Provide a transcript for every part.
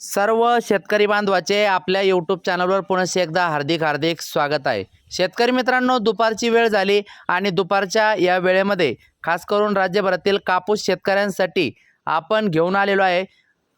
सर्व शेतकरी बांधवाचे आपल्या यूट्यूब चॅनलवर पुन्हा एकदा हार्दिक हार्दिक स्वागत आहे. शेतकरी मित्रांनो दुपारची वेळ झाली आणि दुपारच्या या वेळेमध्ये खास करून राज्यभरातील कापूस शेतकऱ्यांसाठी आपण घेऊन आलेलो आहे.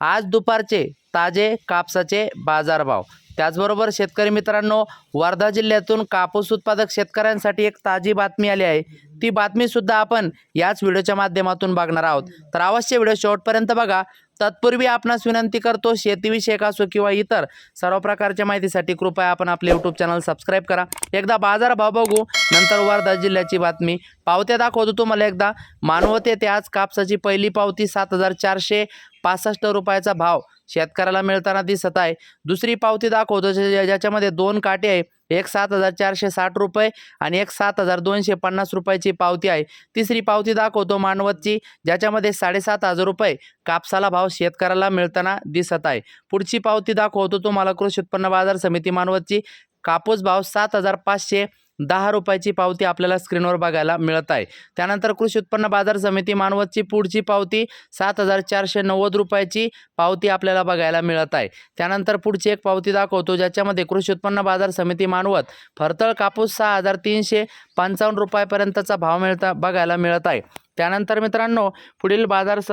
आज दुपारचे ताजे कापसाचे बाजारभाव. त्याचबरोबर शेतकरी मित्रांनो वर्धा जिल्ह्यातून कापूस उत्पादक शेतकऱ्यांसाठी एक ताजी बातमी आली आहे. ती बातमीसुद्धा आपण याच व्हिडिओच्या माध्यमातून बघणार आहोत. तर अवश्य व्हिडिओ शेवटपर्यंत बघा. तत्पूर्वी आपणास विनंती करतो शेतीविषयक असो किंवा इतर सर्व प्रकारच्या माहितीसाठी कृपया आपण आपले यूट्यूब चॅनल सबस्क्राईब करा. एकदा बाजारभाव बघू नंतर वर्धा जिल्ह्याची बातमी. पावत्या दाखवतो तुम्हाला एकदा. मानवते ते आज कापसाची पहिली पावती सात हजार चारशे पासष्ट रुपयाचा भाव. शेतकऱ्याला मिळताना दिसत आहे. दुसरी पावती दाखवतो ज्याच्यामध्ये दोन काटे आहे. एक सात हजार चारशे साठ रुपये आणि एक सात हजार दोनशे पन्नास रुपयाची पावती आहे. तिसरी पावती दाखवतो मानवतची ज्याच्यामध्ये साडेसात हजार रुपये कापसाला भाव शेतकऱ्याला मिळताना दिसत आहे. पुढची पावती दाखवतो तुम्हाला कृषी उत्पन्न बाजार समिती मानवतची. कापूस भाव सात हजार पाचशे दहा रुपयाची पावती आपल्याला स्क्रीनवर बघायला मिळत आहे. त्यानंतर कृषी उत्पन्न बाजार समिती मानवतची पुढची पावती सात हजार चारशे नव्वद रुपयाची पावती आपल्याला बघायला मिळत आहे. त्यानंतर पुढची एक पावती दाखवतो ज्याच्यामध्ये कृषी उत्पन्न बाजार समिती मानवत फरतळ कापूस सहा हजार तीनशे पंचावन्न रुपयापर्यंतचा भाव मिळता बघायला मिळत आहे. त्यानंतर मित्रांनो पुढील बाजार स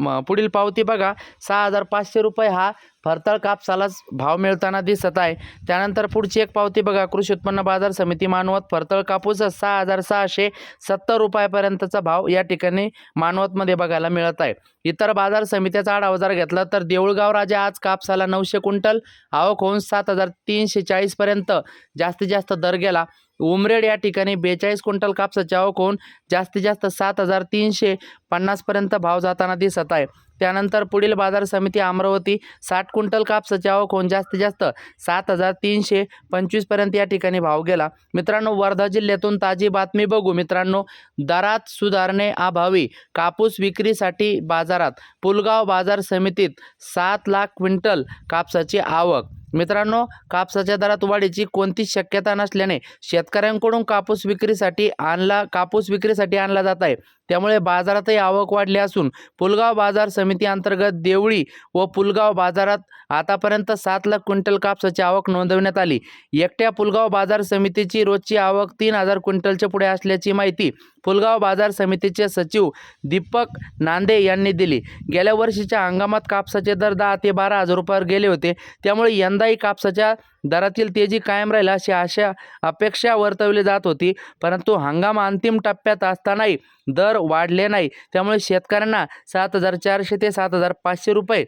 म- पुढील पावती बघा. सहा हजार पाचशे रुपये हा फरतळ कापसालाच भाव मिळताना दिसत आहे. त्यानंतर पुढची एक पावती बघा. कृषी उत्पन्न बाजार समिती मानवत फरतळ कापूस सहा हजार सहाशे सत्तर रुपयापर्यंतचा भाव या ठिकाणी मानवतमध्ये बघायला मिळत आहे. इतर बाजार समित्याचा आढावा जर घेतला तर देऊळगाव राजा आज कापसाला नऊशे क्विंटल आवक होऊन सात हजार तीनशे चाळीसपर्यंत जास्तीत जास्त दर गेला. उमरेड या ठिकाणी बेचाळीस क्विंटल कापसाची आवक होऊन जास्तीत जास्त सात हजार तीनशे पन्नासपर्यंत भाव जाताना दिसत आहे. त्यानंतर पुढील बाजार समिती अमरावती साठ क्विंटल कापसाची आवक होऊन जास्तीत जास्त सात हजार तीनशे पंचवीसपर्यंत या ठिकाणी भाव गेला. मित्रांनो वर्धा जिल्ह्यातून ताजी बातमी बघू. मित्रांनो दरात सुधारणे अभावी. कापूस विक्रीसाठी बाजारात. पुलगाव बाजार समितीत सात लाख क्विंटल कापसाची आवक मित्रांनो कापसाच्या दरात वाढीची कोणतीच शक्यता नसल्याने शेतकऱ्यांकडून कापूस विक्रीसाठी आणला कापूस विक्रीसाठी आणला जात आहे. त्यामुळे बाजारातही आवक वाढली असून पुलगाव बाजार समिती अंतर्गत देवळी व पुलगाव बाजारात आतापर्यंत सात लाख क्विंटल कापसाची आवक नोंदवण्यात आली. एकट्या पुलगाव बाजार समितीची रोजची आवक तीन हजार क्विंटलच्या पुढे असल्याची माहिती पुलगाव बाजार समितीचे सचिव दीपक नांदे यांनी दिली. गेल्या वर्षीच्या हंगामात कापसाचे दर दहा ते बारा हजार रुपयावर गेले होते. त्यामुळे यंदा यंदाही कापसाच्या दरातील तेजी कायम राहील अशी आशा अपेक्षा वर्तवली जात होती. परंतु हंगाम अंतिम टप्प्यात असतानाही दर वाढले नाही. त्यामुळे शेतकऱ्यांना सात हजार चारशे ते सात हजार पाचशे रुपये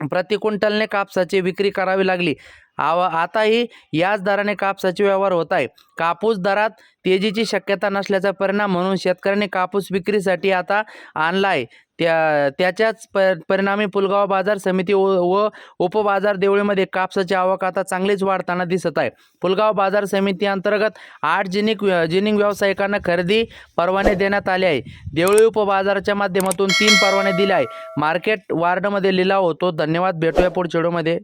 प्रति क्विंटलने कापसाची विक्री करावी लागली. आव आताही याच दराने कापसाचे व्यवहार होत आहे कापूस दरात तेजीची शक्यता नसल्याचा परिणाम म्हणून शेतकऱ्यांनी कापूस विक्रीसाठी आता आणला आहे त्या त्याच्याच प परिणामी पुलगाव बाजार समिती व उपबाजार देवळीमध्ये कापसाची आवक आता चांगलीच वाढताना दिसत आहे. पुलगाव बाजार समिती अंतर्गत आठ जिनिक जिनिंग व्यावसायिकांना खरेदी परवाने देण्यात आले आहे. देवळी उपबाजाराच्या माध्यमातून तीन परवाने दिले आहे मार्केट वार्डमध्ये लिलाव होतो. धन्यवाद. भेटूया पुढच्या व्हिडिओमध्ये.